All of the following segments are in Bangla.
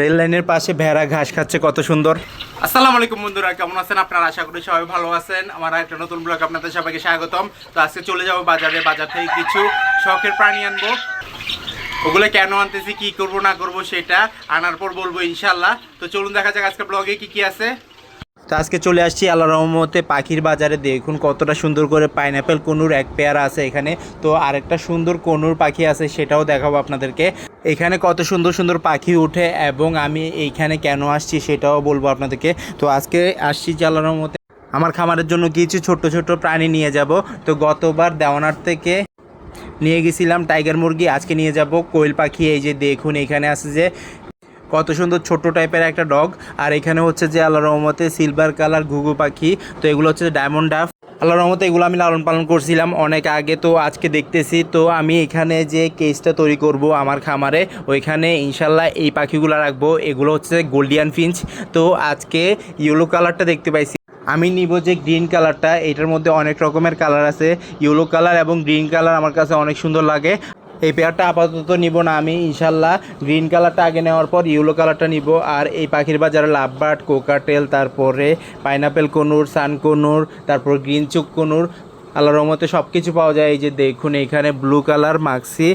রেল লাইনের পাশে ভেড়া ঘাস খাচ্ছে কত সুন্দর। আসসালামু আলাইকুম বন্ধুরা কেমন আছেন? আপনারা আশা করি সবাই ভালো আছেন। আমার একটা নতুন ব্লগ আপনাদের সবাইকে স্বাগতম। তো আজকে চলে যাব বাজারে বাজার থেকে কিছু শখের প্রাণী আনব। ওগুলো কেন আনতেছি কি করব না করব সেটা আনার পর বলব ইনশাল্লাহ। তো চলুন দেখা যাক আজকে ব্লগে কি কি আছে। তো আজকে চলে আসছি আল্লাহ রহমতে পাখির বাজারে। দেখুন কতটা সুন্দর করে পাইনাপেল কনুর এক পেয়ারা আছে এখানে। তো আরেকটা সুন্দর কনুর পাখি আছে সেটাও দেখাবো আপনাদেরকে। এখানে কত সুন্দর সুন্দর পাখি উঠে এবং আমি এইখানে কেন আসছি সেটাও বলব আপনাদেরকে। তো আজকে আসছি আল্লাহ রহমতে আমার খামারের জন্য কিছু ছোট ছোট প্রাণী নিয়ে যাব। তো গতবার দেওয়ানার থেকে নিয়ে গেছিলাম টাইগার মুরগি, আজকে নিয়ে যাব কোয়েল পাখি। এই যে দেখুন, এখানে আছে যে কত সুন্দর ছোট টাইপের একটা ডগ। আর এখানে হচ্ছে যে আল্লাহ রহমতে সিলভার কালার ঘুঘু পাখি। তো এগুলো হচ্ছে ডায়মন্ড ডাফ আল্লাহ রহমতে এগুলো আমি লালন পালন করছিলাম। অনেক আগে তো আজকে দেখতেছি, তো আমি এখানে যে কেসটা তৈরি করব আমার খামারে, ওইখানে ইনশাল্লাহ এই পাখিগুলো রাখব। এগুলো হচ্ছে গোল্ডিয়ান ফিঞ্চ তো আজকে ইয়েলো কালারটা দেখতে পাইছি। আমি নিব যে গ্রিন কালারটা এটার মধ্যে অনেক রকমের কালার আছে। ইয়েলো কালার এবং গ্রিন কালার আমার কাছে অনেক সুন্দর লাগে। এই পেয়ারটা আপাতত নিব না আমি, ইনশাল্লাহ। গ্রিন কালারটা আগে নেওয়ার পর ইয়েলো কালারটা নিব। আর এই পাখির বাজারে লাভবার্ড কোকাটেল তারপরে পাইনাপেল কনুর সান কনুর, তারপর গ্রিন চুক কনুর আল্লাহ রহমতে সব কিছু পাওয়া যায়। এই যে দেখুন, এখানে ব্লু কালার মাক্সি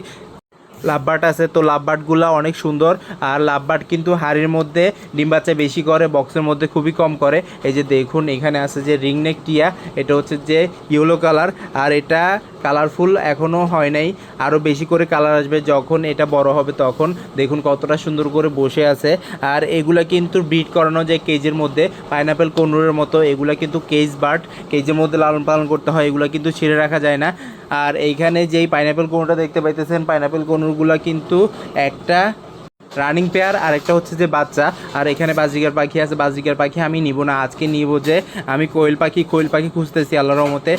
লাভবার্ড আছে, তো লাভবার্ডগুলো অনেক সুন্দর। আর লাভবার্ড কিন্তু হাড়ির মধ্যে ডিম বাচ্চা বেশি করে, বক্সের মধ্যে খুবই কম করে। এই যে দেখুন, এখানে আছে যে রিংনেক টিয়া, এটা হচ্ছে যে ইয়েলো কালার। আর এটা কালারফুল এখনও হয় নাই। আরও বেশি করে কালার আসবে যখন এটা বড় হবে তখন। দেখুন কতটা সুন্দর করে বসে আছে। আর এগুলা কিন্তু ব্রিড করানো যায় কেজের মধ্যে, পাইনাপেল কনুরের মতো, এগুলা কিন্তু কেজ বার্ড। কেজের মধ্যে লালন পালন করতে হয়, এগুলো কিন্তু ছিঁড়ে রাখা যায় না। আর এইখানে যেই পাইনাপেল কনুরটা দেখতে পাইতেছেন পাইনাপেল কনুরগুলা কিন্তু একটা রানিং পেয়ার আর একটা হচ্ছে যে বাচ্চা। আর এখানে বাজিকার পাখি আছে, বাজিকার পাখি আমি নিব না, আজকে নিব যে আমি কোয়েল পাখি কোয়েল পাখি খুঁজতেছি আল্লাহ রহমতে।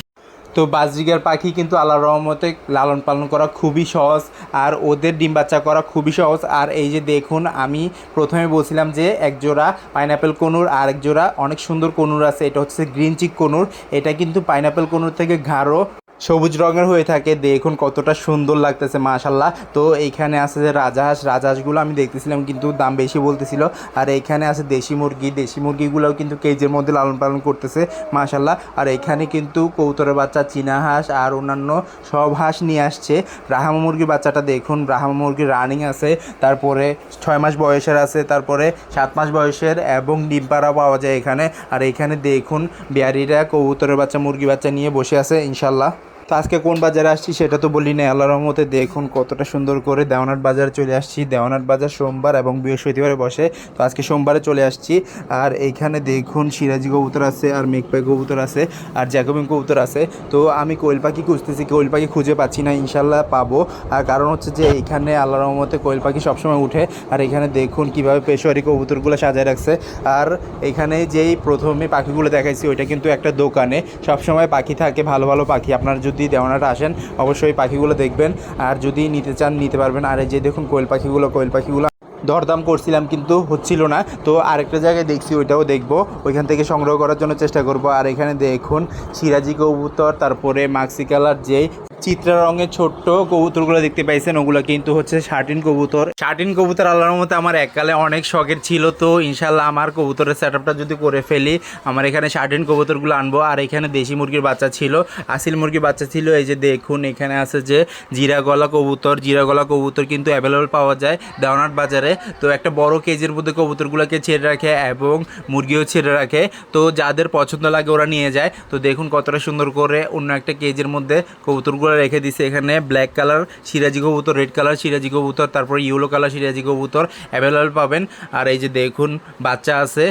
তো বাজরিগার পাখি কিন্তু আল্লাহ রহমতে লালন পালন করা খুবই সহজ, আর ওদের ডিম বাচ্চা করা খুবই সহজ। আর এই যে দেখুন, আমি প্রথমে বলছিলাম যে এক জোড়া পাইনাপেল কনুর আর এক জোড়া অনেক সুন্দর কনুর আছে, এটা হচ্ছে গ্রিন চিক কনুর। এটা কিন্তু পাইনাপেল কনুর থেকে ঘাড়ো সবুজ রঙের হয়ে থাকে। দেখুন কতটা সুন্দর লাগতেছে মাশাল্লাহ তো এইখানে আছে যে রাজহাঁস। রাজহাঁসগুলো আমি দেখতেছিলাম, কিন্তু দাম বেশি বলতেছিল। আর এইখানে আছে দেশি মুরগি। দেশি মুরগিগুলোও কিন্তু কেজের মধ্যে লালন পালন করতেছে মাশাল্লাহ আর এখানে কিন্তু কৌতরের বাচ্চা, চীনা হাঁস আর অন্যান্য সব হাঁস নিয়ে আসছে। ব্রাহ্মা মুরগির বাচ্চাটা দেখুন। ব্রাহ্মা মুরগির রানিং আছে। তারপরে ছয় মাস বয়সের আছে। তারপরে সাত মাস বয়সের এবং ডিম পাওয়া যায় এখানে। আর এখানে দেখুন, বিহারিরা কবুতরের বাচ্চা মুরগি বাচ্চা নিয়ে বসে আছে ইনশাল্লাহ তো আজকে কোন বাজারে আসছি সেটা তো বলি না আল্লাহর রহমতে দেখুন কতটা সুন্দর করে দেওয়ানাট বাজারে চলে আসছি। দেওয়ানাট বাজার সোমবার এবং বৃহস্পতিবারে বসে। তো আজকে সোমবারে চলে আসছি। আর এইখানে দেখুন সিরাজি কবুতর আছে আর মেঘপাই কবুতর আছে আর জ্যাকবিন কবুতর আছে। তো আমি কোয়েল পাখি খুঁজতেছি, কোয়েল পাখি খুঁজে পাচ্ছি না ইনশাল্লাহ পাবো। আর কারণ হচ্ছে যে এইখানে আল্লাহ রহমতে কোয়েল পাখি সবসময় উঠে। আর এখানে দেখুন কীভাবে পেশোয়ারি কবুতরগুলো সাজায় রাখছে। আর এখানে যেই প্রথমে পাখিগুলো দেখাইছি, ওইটা কিন্তু একটা দোকানে। সবসময় পাখি থাকে, ভালো ভালো পাখি। আপনার যদি দেওয়ানাটা আসেন, অবশ্যই পাখিগুলো দেখবেন। আর যদি নিতে চান, নিতে পারবেন। আর এই যে দেখুন, কোয়েল পাখিগুলো কোয়েল পাখিগুলো দরদাম করছিলাম কিন্তু হচ্ছিল না। তো আরেকটা জায়গায় দেখছি, ওইটাও দেখব। ওইখান থেকে সংগ্রহ করার জন্য চেষ্টা করব। আর এখানে দেখুন সিরাজি কবুতর, তারপরে মাক্সিকালার যেই চিত্রা রঙের ছোট্ট কবুতরগুলো দেখতে পাইছেন, ওগুলো কিন্তু হচ্ছে শার্টিন কবুতর। শার্টিন কবুতর আল্লাহর মতো আমার এককালে অনেক শখের ছিল, তো ইনশাল্লাহ আমার কবুতরের সেট যদি করে ফেলি, আমার এখানে শার্টিন কবুতরগুলো আনব। আর এখানে দেশি মুরগির বাচ্চা ছিল, আসিল মুরগির বাচ্চা ছিল, এই যে দেখুন, এখানে আছে যে জিরা গলা কবুতর। জিরা গলা কবুতর কিন্তু অ্যাভেলেবল পাওয়া যায় দেওনাট বাজারে। তো একটা বড় কেজির মধ্যে কবুতরগুলোকে ছেড়ে রাখে এবং মুরগিও ছেড়ে রাখে। তো যাদের পছন্দ লাগে ওরা নিয়ে যায়। তো দেখুন কতটা সুন্দর করে অন্য একটা কেজির মধ্যে কবুতরগুলো রেখে দিছে এখানে ব্ল্যাক কালার সিরাজি কবুতর রেড কালার সিরাজি কবুতর, তারপর ইয়েলো কালার সিরাজি কবুতর অ্যাভেলেবল পাবেন। আর এই যে দেখুন, বাচ্চা আছে।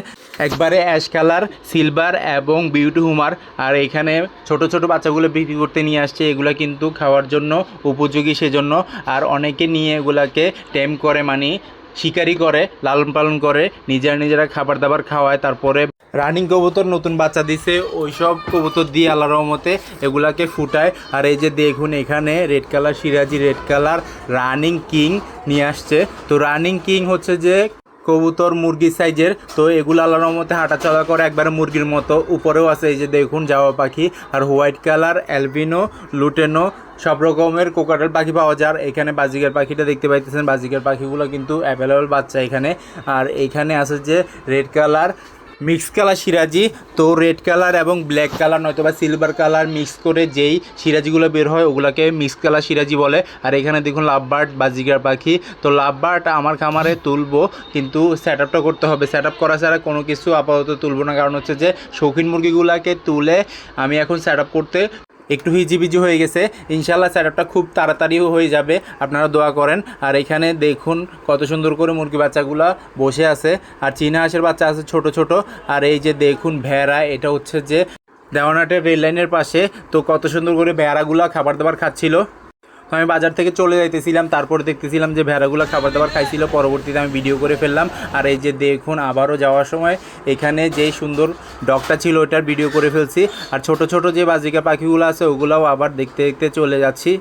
একবারে অ্যাশ কালার সিলভার এবং বিউটি হুমার আর এখানে ছোট ছোট বাচ্চাগুলো বিক্রি করতে নিয়ে আসছে। এগুলো কিন্তু খাওয়ার জন্য উপযোগী সেজন্য। আর অনেকে নিয়ে এগুলাকে টেম করে মানে শিকারি করে, লালন পালন করে। নিজেরা নিজেরা খাবার দাবার খাওয়ায়, তারপরে রানিং কবুতর নতুন বাচ্চা দিছে ওই সব কবুতর দিয়ে আল্লাহ রহমতে এগুলাকে ফুটায়। আর এই যে দেখুন এখানে রেড কালার, সিরাজি রেড কালার, রানিং কিং নিয়ে আসছে। তো রানিং কিং হচ্ছে যে কবুতর মুরগি সাইজের, তো এগুলো আল্লাহর রহমতে হাঁটাচলা করে একবারে মুরগির মতো। উপরেও আছে এই যে দেখুন জাওয়া পাখি, আর হোয়াইট কালার, অ্যালবিনো, লুটেনো, সব রকমের কোকাটেল পাখি পাওয়া যায়। এখানে বাজিকার পাখিটা দেখতে পাইতেছেন বাজিকার পাখিগুলো কিন্তু অ্যাভেলেবল বাচ্চা এখানে। আর এখানে আছে যে রেড কালার মিক্স কালার সিরাজি, তো রেড কালার এবং ব্ল্যাক কালার নয়তো বা সিলভার কালার মিক্স করে যেই সিরাজিগুলো বের হয়, ওগুলোকে মিক্স কালার সিরাজি বলে। আর এখানে দেখুন লাভবার্ড বাজিকার পাখি। তো লাভবার্ড আমার খামারে তুলবো, কিন্তু সেট আপটা করতে হবে। সেট আপ করা ছাড়া কোনো কিছু আপাতত তুলবো না। কারণ হচ্ছে যে শৌখিন মুরগিগুলোকে তুলে আমি এখন সেট আপ করতে একটু হিজিবিজি হয়ে গেছে। ইনশাল্লাহ সেটআপটা খুব তাড়াতাড়িও হয়ে যাবে। আপনারা দোয়া করেন। আর এখানে দেখুন কত সুন্দর করে মুরগি বাচ্চাগুলো বসে আছে। আর চীনা হাঁসের বাচ্চা আছে ছোট ছোট। আর এই যে দেখুন ভেড়া, এটা হচ্ছে যে দেওয়ানাটের রেল লাইনের পাশে। তো কত সুন্দর করে বেড়াগুলো খাবার দাবার খাচ্ছিল। আমি বাজার থেকে চলে যাইতেছিলাম, তারপর দেখতেছিলাম যে ভেড়াগুলো খাবার দাবার খাইছিল, পরবর্তীতে আমি ভিডিও করে ফেললাম। আর এই যে দেখুন, আবারও যাওয়ার সময় এখানে যেই সুন্দর ডগটা ছিল ওটার ভিডিও করে ফেলছি। আর ছোট ছোট যে বাজিকা পাখিগুলো আছে, ওগুলাও আবার দেখতে দেখতে চলে যাচ্ছি।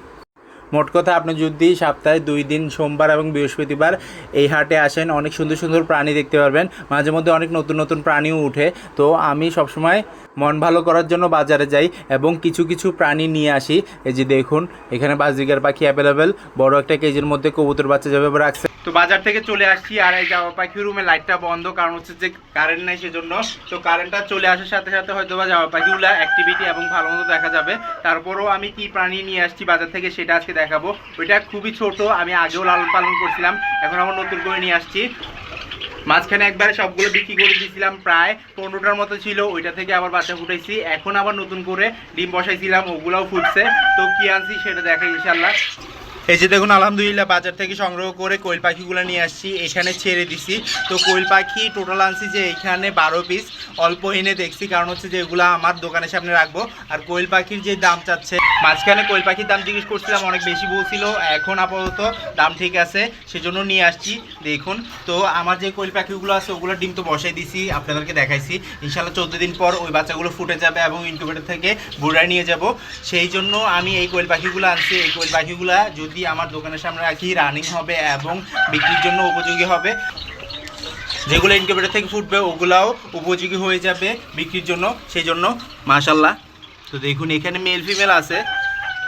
মোট কথা আপনি যদি সপ্তাহে দুই দিন সোমবার এবং বৃহস্পতিবার এই হাটে আসেন, অনেক সুন্দর সুন্দর প্রাণী দেখতে পারবেন। মাঝে মধ্যে অনেক নতুন নতুন প্রাণীও উঠে। তো আমি সবসময় মন ভালো করার জন্য বাজারে যাই এবং কিছু কিছু প্রাণী নিয়ে আসি। এই যে দেখুন, এখানে বাজিকার পাখি অ্যাভেলেবেল বড় একটা কেজির মধ্যে কবুতর বাচ্চা যাবে রাখছে। তো বাজার থেকে চলে আসছি আর এই জামা পাখি রুমে লাইটটা বন্ধ, কারণ হচ্ছে যে কারেন্ট নাই সেজন্য। তো কারেন্টটা চলে আসার সাথে সাথে হয়তো বা জামা পাখিগুলো অ্যাক্টিভিটি এবং ভালো মতো দেখা যাবে। তারপরেও আমি কি প্রাণী নিয়ে আসছি বাজার থেকে, সেটা আজকে দেখাবো। ওইটা খুবই ছোট, আমি আগেও লালন পালন করছিলাম, এখন আমার নতুন করে নিয়ে আসছি। মাঝখানে একবারে সবগুলো বিক্রি করে দিয়েছিলাম, প্রায় পনেরোটার মতো ছিল, ওইটা থেকে আবার বাচ্চা ফুটেছি এখন আবার নতুন করে ডিম বসাইছিলাম, ওগুলাও ফুটছে। তো কি আনছি সেটা দেখাই ইনশাল্লাহ এই যে দেখুন, আলহামদুলিল্লাহ বাজার থেকে সংগ্রহ করে কোয়েল পাখিগুলো নিয়ে আসছি, এখানে ছেড়ে দিছি। তো কোয়েল পাখি টোটাল আনছি যে এখানে বারো পিস অল্প এনে দেখছি, কারণ হচ্ছে যে এগুলো আমার দোকানের সামনে রাখব। আর কোয়েল পাখির যে দাম চাচ্ছে, মাঝখানে কোয়েল পাখির দাম জিজ্ঞেস করছিলাম, অনেক বেশি বলছিল, এখন আপাতত দাম ঠিক আছে, সেজন্য নিয়ে আসছি, দেখুন। তো আমার যে কোয়েল পাখিগুলো আছে, ওগুলো ডিম তো বসাই দিছি, আপনাদেরকে দেখাইছি। ইনশাল্লাহ চোদ্দ দিন পর ওই বাচ্চাগুলো ফুটে যাবে এবং ইনকিউবেটর থেকে বুড়ায় নিয়ে যাব। সেই জন্য আমি এই কোয়েল পাখিগুলো আনছি, এই কোয়েল পাখিগুলো যদি আমার দোকানের সামনে রাখি রানিং হবে এবং বিক্রির জন্য উপযোগী হবে। যেগুলো ইনকিউবেটর থেকে ফুটবে, ওগুলাও উপযোগী হয়ে যাবে বিক্রির জন্য। সেই জন্য মাশাল্লাহ তো দেখুন, এখানে মেল ফিমেল আছে।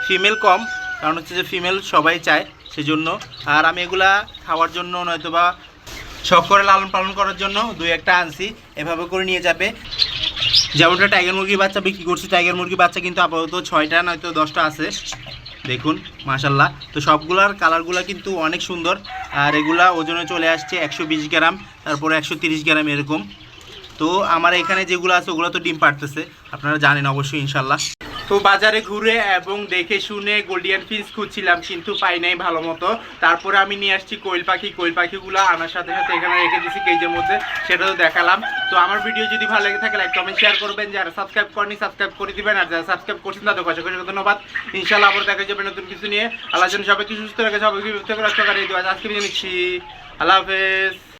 ফিমেল কম, কারণ হচ্ছে যে ফিমেল সবাই চায়, সেজন্য। আর আমি এগুলা খাওয়ার জন্য নয়তোবা শখ করে লালন পালন করার জন্য দুই একটা আনছি, এভাবে করে নিয়ে যাবে। যেমনটা টাইগার মুরগির বাচ্চা বিক্রি করছি টাইগার মুরগির বাচ্চা কিন্তু আপাতত ছয়টা, নয়তো দশটা আছে। দেখুন মাশাল্লাহ তো সবগুলার কালারগুলো কিন্তু অনেক সুন্দর। আর এগুলা ওজনে চলে আসছে একশো বিশ গ্রাম, তারপরে একশো গ্রাম এরকম। তো আমার এখানে যেগুলো আছে, ওগুলো তো ডিম পারতেছে আপনারা জানেন অবশ্যই ইনশাল্লাহ তো বাজারে ঘুরে এবং দেখে শুনে গোল্ডিয়ান ফিস খুঁজছিলাম, কিন্তু পাই নাই ভালো মতো তারপরে আমি নিয়ে আসছি কোয়েল পাখি। কোয়েল পাখিগুলো আনার সাথে সাথে এখানে রেখে দিয়েছি কেজের মধ্যে সেটা তো দেখালাম। তো আমার ভিডিও যদি ভালো লেগে থাকে লাইক কমেন্ট শেয়ার করবেন। যারা সাবস্ক্রাইব করেনি সাবস্ক্রাইব করে দিবেন। আর যারা সাবস্ক্রাইব করছেন, তাদের অসংখ্য অসংখ্য ধন্যবাদ। ইনশাল্লাহ আবার দেখা যাবে নতুন কিছু নিয়ে। আল্লাহ যেন সবাইকে সুস্থ রাখে, সবাইকে সুস্থ রাখতে পারে আজকে নিচ্ছি। আল্লাহ হাফেজ।